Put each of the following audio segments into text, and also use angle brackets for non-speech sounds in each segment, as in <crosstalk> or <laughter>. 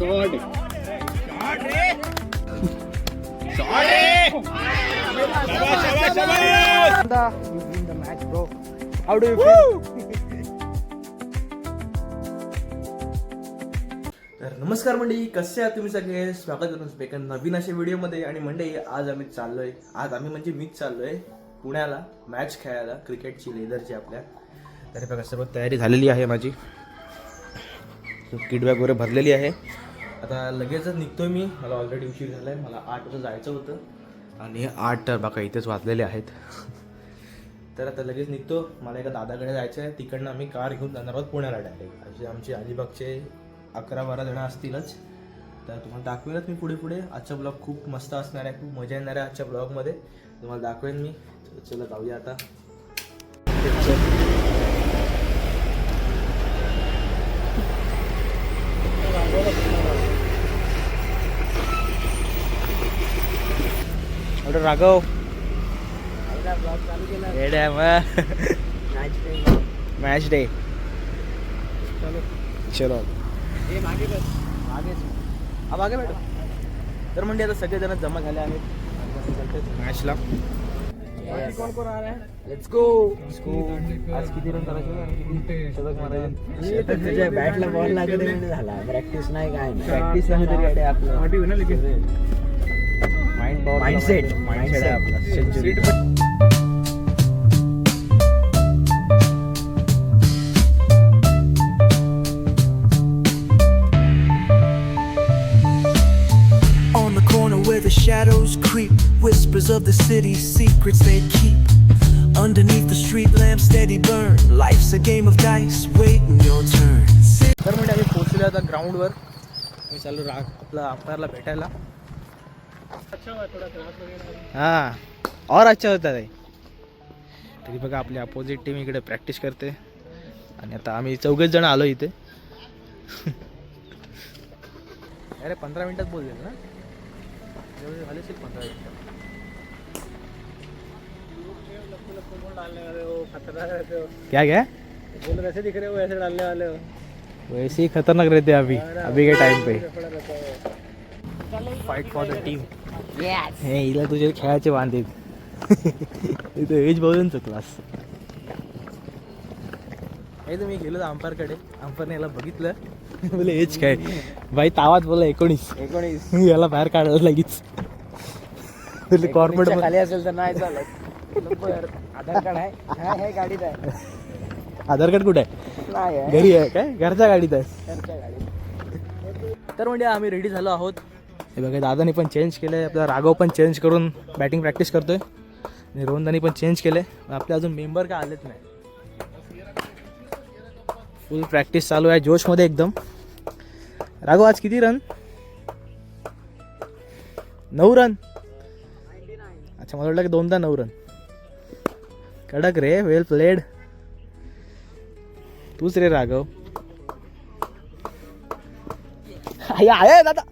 Shot You win the match, तर नमस्कार मंडळी कसे आहात तुम्ही सगळे? स्वागत करतो एका नवीन अशा व्हिडिओमध्ये. आणि मंडळी आज आम्ही चाललोय आज आम्ही म्हणजे मीच चाललोय पुण्याला मॅच खेळायला क्रिकेटची लेदरची आपल्या. तर बघा सर्व तयारी झालेली आहे माझी. किट बॅग वगैरे भरलेली आहे. आता लगेचच निघतोय मी. मला ऑलरेडी उशीर झाला आहे मला आठ वाजता जायचं होतं. आणि आठ तर बाका इथेच वाचलेले आहेत. <laughs> तर आता लगेच निघतो. मला एका दादाकडे जायचं आहे तिकडनं आम्ही कार घेऊन जाणार आहोत पुण्याला डायरेक्ट असे आमचे अलिबागचे अकरा बारा जणं असतीलच. तर तुम्हाला दाखवेनच मी पुढे पुढे. आजचा ब्लॉग खूप मस्त असणार आहे. खूप मजा येणार आहे आजच्या ब्लॉगमध्ये तुम्हाला दाखवेन मी. चला जाऊया आता. Thank you. येड्या मग. Match day. चलो. अब आगे बैठो तर म्हणजे आता सगळेजण जमा झाले आहेत. मॅचला. कोण कोण आ रहा है लेट्स गो आज किती रन करायचे? शतक मारायचे. तुझ्या बॅटला बॉल लागत झाला. प्रॅक्टिस नाही काय प्रॅक्टिस नाही तरी आपलं. Mind Mindset. माइंडसेट आहे आपला century On the corner where the shadows creep, whispers of the city's secrets they keep. Underneath the street lamp steady burn. Life's a game of dice, waiting your turn. Sit तर म्हणजे आम्ही पोहोचलो आता ग्राउंडवर मी चालू रा आपला अंपायरला भेटायला हां और अच्छा होता आहे तरी बघा आपली अपोजिट टीम इकडे प्रॅक्टिस करते. आणि आता आम्ही चौघेच जण आलो इथे. अरे पंधरा मिनिटात बोलले ना? एवढे झाले असेल पंधरा मिनिटं. क्या क्या? बोल वैसे दिख रहे हो ऐसे डालने वाले हो वैसे ही खतरनाक रहते हैं अभी अभी के टाइम पे. फाइट फॉर द टीम हे हिला तुझे खेळाचे इथं एज बघून क्लास हे तर मी गेलो अंपायरकडे अंपायरने याला बघितलं. <laughs> बोले एज काय? बाई तावात बोला एकोणीस. एकोणीस. <laughs> याला बाहेर काढलं लगेच. कॉर्पोरेट खाली असेल तर नाही चालत. आधार कार्ड आहे. गाडीत आहे. आधार कार्ड कुठे आहे? घरी आहे काय? घरच्या गाडीत आहे. तर म्हणजे आम्ही रेडी झालो आहोत. हे बघा दादानी पण चेंज केलं आहे आपला राघव पण चेंज करून बॅटिंग प्रॅक्टिस करतोय. आणि रोहनदानी पण चेंज केलं आहे आपले अजून मेंबर काय आलेच नाही. फुल प्रॅक्टिस चालू आहे जोशमध्ये एकदम. राघव आज किती रन नऊ रन अच्छा मला वाटलं की दोनदा नऊ रन कडक रे वेल प्लेड तूच रे राघव. आहे आहे दादा.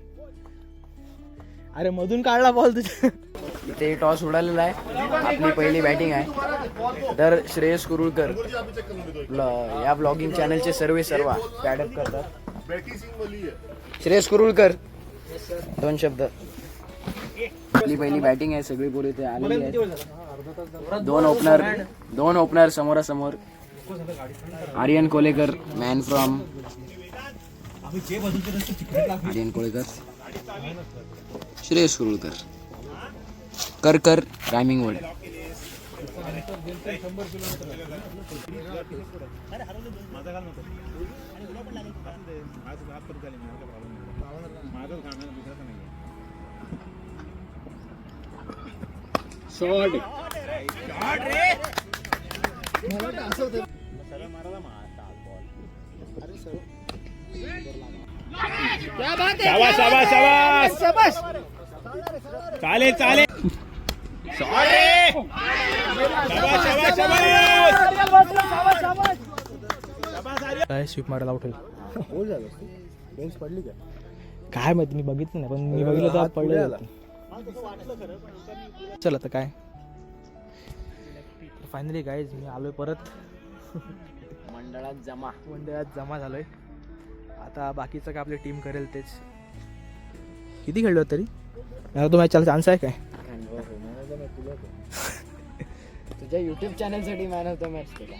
अरे मधून काढला बॉल तुझ्या. इथे टॉस उडालेला आहे. आपली पहिली बॅटिंग आहे. तर श्रेयस कुरुळकर. या ब्लॉगिंग चॅनलचे सर्वे सर्व. पॅडअप करतात. श्रेयस कुरुळकर. दोन शब्द. आपली पहिली बॅटिंग आहे. सगळी पोरी इथे आलेली आहे दोन ओपनर दोन ओपनर समोरासमोर. Aryan Kolekar man from Aryan Kolekar. Shreyas Kurulkar कर कर रायमिंग वर्ड शॉट शाबाश शाबाश शाबाश चालेल चालेल. काय स्वीप मारायला उठेल? बेंच पडली का? काय माहिती मी बघितलं नाही पण मी बघितलं तर पडलं चल आता काय? फायनली गाईज मी आलोय परत. मंडळात जमा. मंडळात जमा झालोय. आता बाकीचं काय आपली टीम करेल तेच. किती खेळलो तरी? मला तो मॅच चान्स आहे काय तुझ्या युट्यूब चॅनल साठी मॅन ऑफ़ द मॅच केला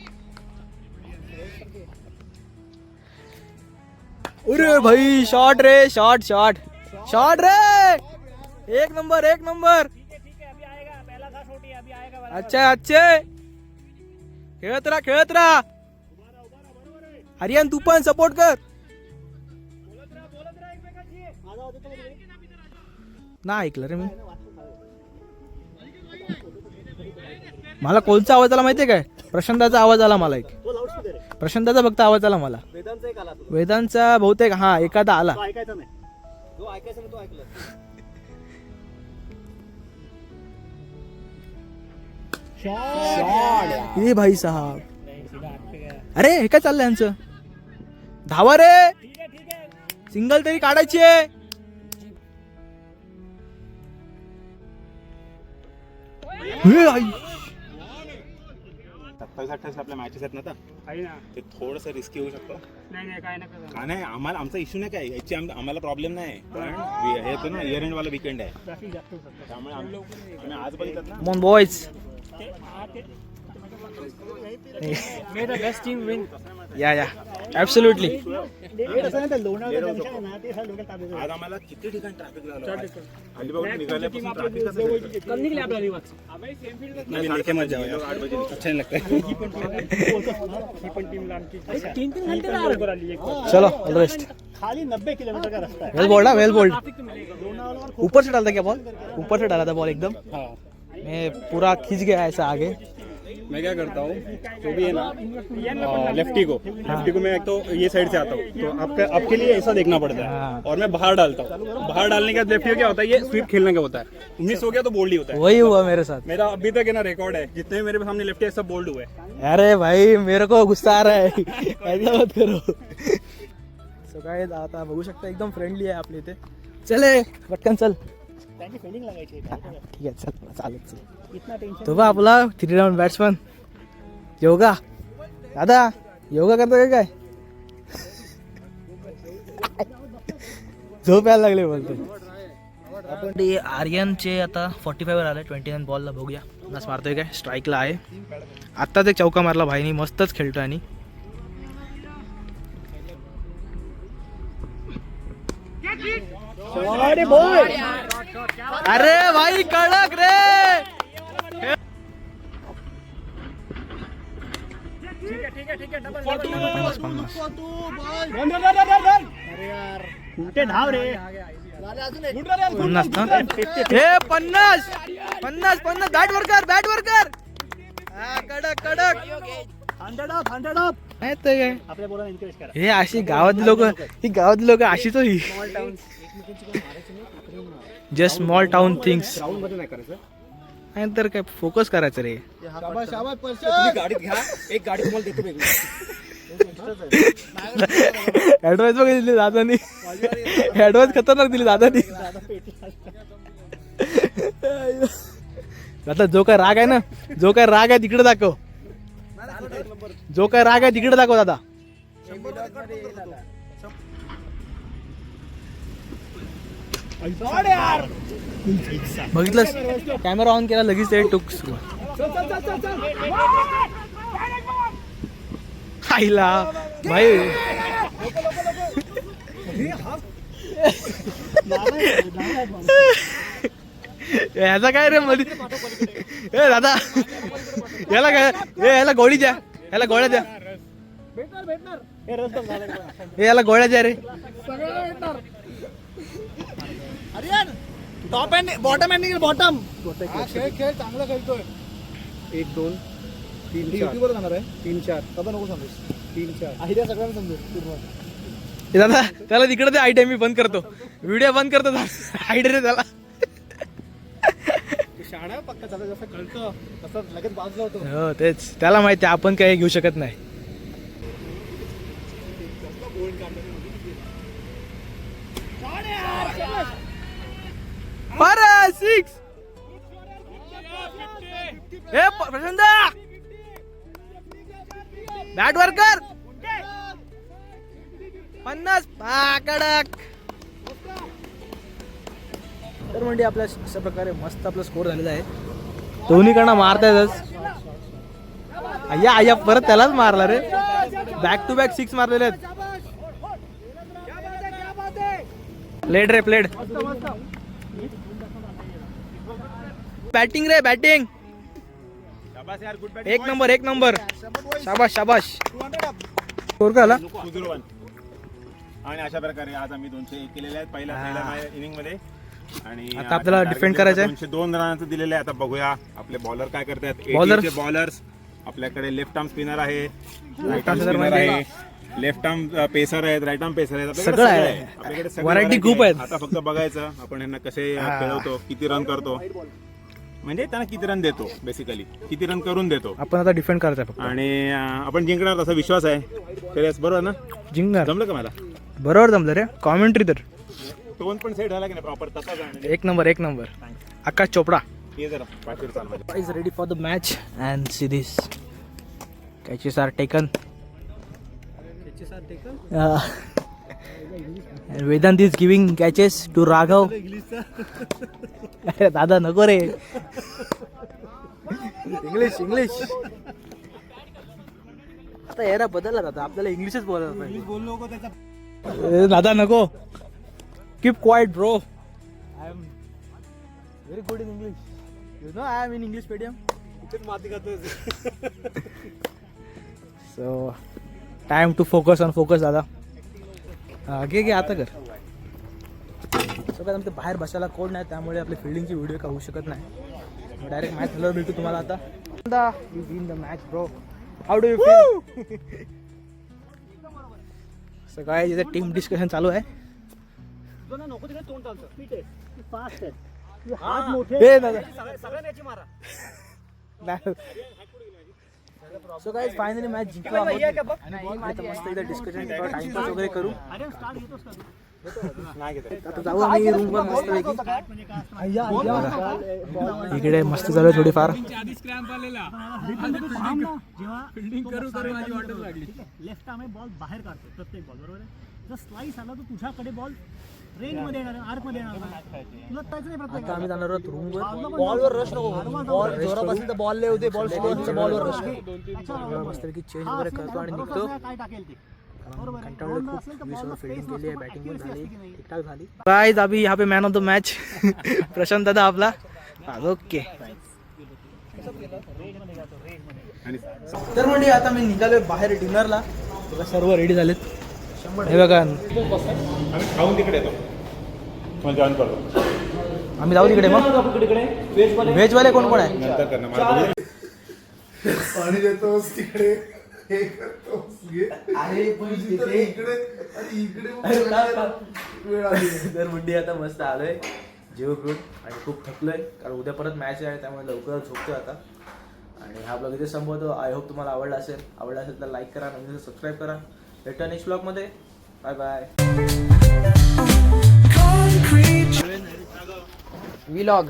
अरे भाई शॉट रे शॉट शॉट शॉट रे! एक नंबर एक नंबर अच्छा अच्छे। खेळत राहा खेळत राहा हरियान तू पण सपोर्ट कर। ना ऐकलं रे मी. मला कोणचा आवाज आला माहितीये काय? प्रशांताचा आवाज आला मला एक. प्रशांताचा फक्त आवाज आला मला. वेदांचा बहुतेक हा एखादा आला. ए भाई साहब. अरे हे काय चाललंय यांचं? धावा रे. सिंगल तरी काढायची आहे. सत्तावीस अठ्ठावीस आपल्या मॅचेस आहेत ना आता. ते थोडंसं रिस्की होऊ शकतं. का नाही आम्हाला आमचा इश्यू नाही काय. याची आम- आम्हाला प्रॉब्लेम नाही. पण वि- हे येतो ना इयर एंड वाला वीकेंड आहे. त्यामुळे आम्ही आम्ही आज बघितलं ना. मॉन बॉयज या या. ऍब्सोल्युटली आज आम्हाला किती ठिकाणी ट्रॅफिक झालं अलिबाग निघाल्यापासून ट्रॅफिक नाही लेके मत जाओ यार. आठ बजे अच्छा नहीं लगता. चलो ऑल रेस्ट खाली नब्बे किलोमीटर का रास्ता वेल बोल्ड वेल बोल्ड ऊपर से डालता क्या बॉल ऊपर से डाला था बॉल एकदम? मैं पूरा खींच गया ऐसा आगे. मैं क्या करता हूँ जो भी है ना लेफ्टी को लेफ्टी को मैं एक तो ये साइड से आता हूँ। तो आपका आपके लिए ऐसा देखना पड़ता है। और मैं बाहर डालता हूँ। बाहर डालने के बाद लेफ्टी क्या होता है ये स्वीप खेलने का होता है। उन्नीस हो गया तो बोल्ड ही होता है। वही हुआ मेरे साथ। मेरा अभी तक है ना रिकॉर्ड है। जितने भी मेरे सामने लेफ्टी सब बोल्ड हुए। हैं अरे भाई मेरे को गुस्सा आ रहा है। ऐसा मत करो। सो काय आता बघू शकता एकदम फ्रेंडली आहे आपल्या इथे चले पटकन चल। ठीक आहे चल चालत चल. तो बा आपला थ्री राऊंड बॅट्समन योगा. दादा योगा करतो काय? झोप यायला लागले बोलते आपण ते आर्यनचे आता फॉर्टी फायवर आले ट्वेंटी नाईन बॉलला बघूया. नस मारतोय काय? स्ट्राईकला आहे. आत्ताच एक चौका मारला भाईनी मस्तच खेळतो आणि. अरे भाई कडक रे! धाव रे? पन्नास पन्नास. पन्नास! पन्नास बॅट वर कर बॅट वर कर. हा कडक कडक. हंड्रेड अप हंड्रेड अप नाही तर काय? आपल्या बोला एनकरेज करा. हे अशी गावातली लोक ही गावातली लोक अशीच होई जस्ट स्मॉल टाउन थिंग्स नाही तर काय फोकस करायचं रे. गाडीत घ्या एक गाडी तुम्हाला देतो वेगळी. ऍडवाइस बघ दिली दादानी. ऍडवाइस खतरनाक दिली दादानी. आता जो काय राग आहे ना जो काय राग आहे तिकडे दाखव. जो काय राग आहे तिकडे दाखव दादा. बघितलंस? कॅमेरा ऑन केला लगेच ते टुक आईला. भाई याचा काय रे मध्ये ए दादा. याला काय? ए याला द्या. गोळ्या द्या ए याला गोळ्या द्या रे. Top end bottom end bottom खेळ खेळ चांगला खेळतोय. एक दोन तीन युट्यूबवर जाणार आहे. तीन चार. आता नको सांगूस तीन चार. आहे सगळ्यांना समजू पूर्ण. दादा त्याला तिकडे ते आयडिया मी बंद करतो. व्हिडिओ बंद करतो आयडिया रे त्याला. शाळा पक्का चालू जसं कळतं तसं लगेच बाजलं होतं. हो तेच. त्याला माहिती आहे, आपण काही घेऊ शकत नाही. अरे सिक्स ए प- प्रशांत! बॅट वर कर पन्नास पाकडक तर म्हणजे आपल्या अशा प्रकारे मस्त आपला स्कोर झालेला आहे. दोन्हीकडनं मारतायतच अय्या अय्या परत त्यालाच मारला रे. बॅक टू बॅक सिक्स मारलेले आहेत. प्लेड रे प्लेड बॅटिंग रे बॅटिंग एक नंबर एक नंबर शाबाश शाबाश. स्कोर का आला? आणि अशा प्रकारे आज आम्ही दोनशे एक केलेले आहेत. पहिल्या इनिंगमध्ये. आणि आता आपल्याला defend करायचं आहे. दोनशे दोन रनाचं दिलेलं आहे. आता बघूया आपले बॉलर काय करतात Bowler? बॉलर्स आपल्याकडे लेफ्ट आर्म स्पिनर आहे. राईट आर्म spinner स्पिनर म्हणजे? आहे. लेफ्ट आर्म पेसर आहेत. राईट आर्म पेसर आहेत. आपल्याकडे सगळं सगळं आहे. आपल्याकडे सगळं Variety variety खूप आहे. आहेत. आता फक्त बघायचं आपण यांना कसे खेळवतो किती रन करतो. म्हणजे त्यांना किती रन देतो बेसिकली किती रन करून देतो. आपण आता डिफेंड करायचं आहे आणि अं, आपण जिंकणार असा विश्वास आहे. श्रेयस बरोबर ना? जिंकणार. जमलं का मला? बरोबर जमलं रे. कॉमेंट्री तर. टोन पण सेट झाला की नाही प्रॉपर तसा जाणार एक नंबर एक नंबर. आकाश चोपडा. ये जरा चाल माझ्या the match? And see this. catches are taken? uh, and Vedant is giving catches to Raghav अरे दादा नको रे. इंग्लिश इंग्लिश आता एरा बदलला दादा आपल्याला इंग्लिशच बोलायला पाहिजे. ए, दादा नको. Keep quiet bro I am very good in English You know I am in English medium. <laughs> so time to focus on focus दादा. हा, घे घे आता कर. सो काय आमच्या बाहेर बसायला कोण नाही त्यामुळे आपली फिल्डिंगची व्हिडिओ का होऊ शकत नाही. डायरेक्ट मॅच झाल्यावर भेटू तुम्हाला आता. You win the match bro how do you feel इथे टीम डिस्कशन चालू आहे. ए, दादा. सो काय फायनली मॅच जिंकलो. आणि मस्त एकदा डिस्कशन टाइमपास वगैरे करू. इकडे मस्त आहे. थोडीफार लेफ्ट आर्म बॉल बाहेर काढतो. प्रत्येक बॉल बरोबर जर स्लाइस आला तर तुझ्याकडे बॉल रेंजमध्ये येणार आर्कमध्ये येणार नाही. तुला त्याचं नाही प्रत्येक आता आम्ही जाणार आहोत रूम वर. बॉलवर रश नको. बॉल जोरात असेल तर बॉल लय होते. बॉल बॉलवर रश मस्त की चेंज वगैरे करतो आणि निघतो. काय टाकेल ते? गाइस अभी यहाँ पे man of the match Prashant दादा आपला? ओके आणि तर म्हणजे आता मी निघालोय बाहेर डिनरला बघा सर्व रेडी झालेत. हे बघा. आम्ही जाऊ तिकडे मग? व्हेज वाले कोण कोण आहे? मला बोलू दे. पाणी हे घे इकडे आणि इकडे वेळ आली. तर मंडी आता मस्त आलोय. जेव पिऊन. आणि खूप थकलोय कारण उद्या परत मॅच आहे त्यामुळे लवकर झोपतोय आता. आणि हा ब्लॉग इथे संपवतो. आय होप तुम्हाला आवडला असेल. आवडला असेल तर लाईक करा नवीन सबस्क्राईब करा. भेटा नेक्स्ट ब्लॉगमध्ये बाय बाय व्लॉग